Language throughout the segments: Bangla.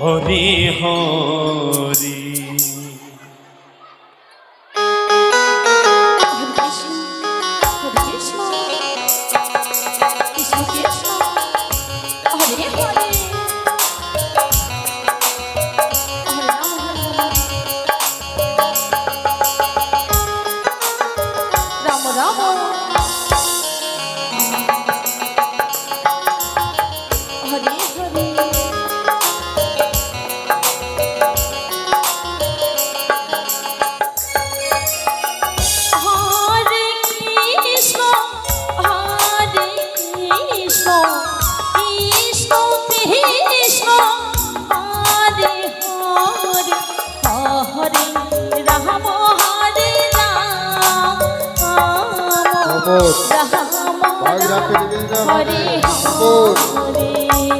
হরি হরি। রাম হরে হরে।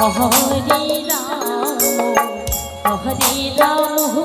हरे राम हरे राम हो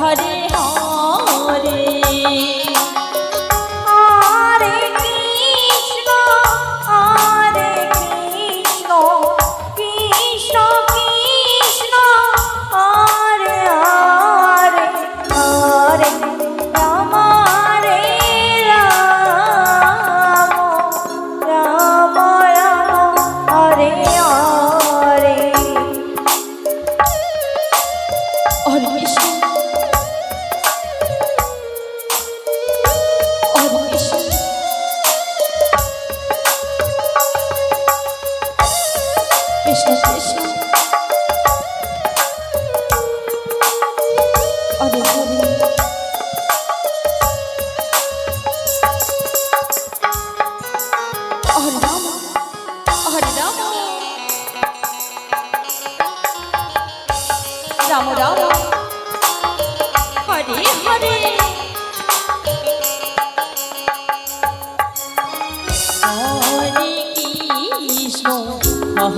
হরে হরে।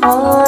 Oh.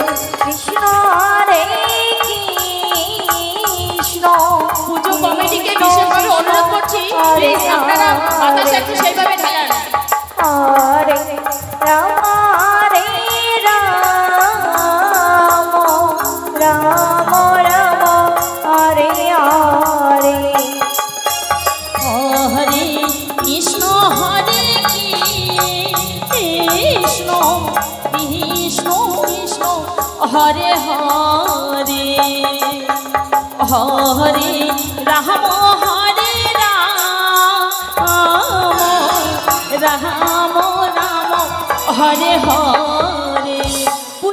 কৃষ্ণ কৃষ্ণ হরে হরে। হরে রাম হরে রাম। রাম রাম হরে হরে।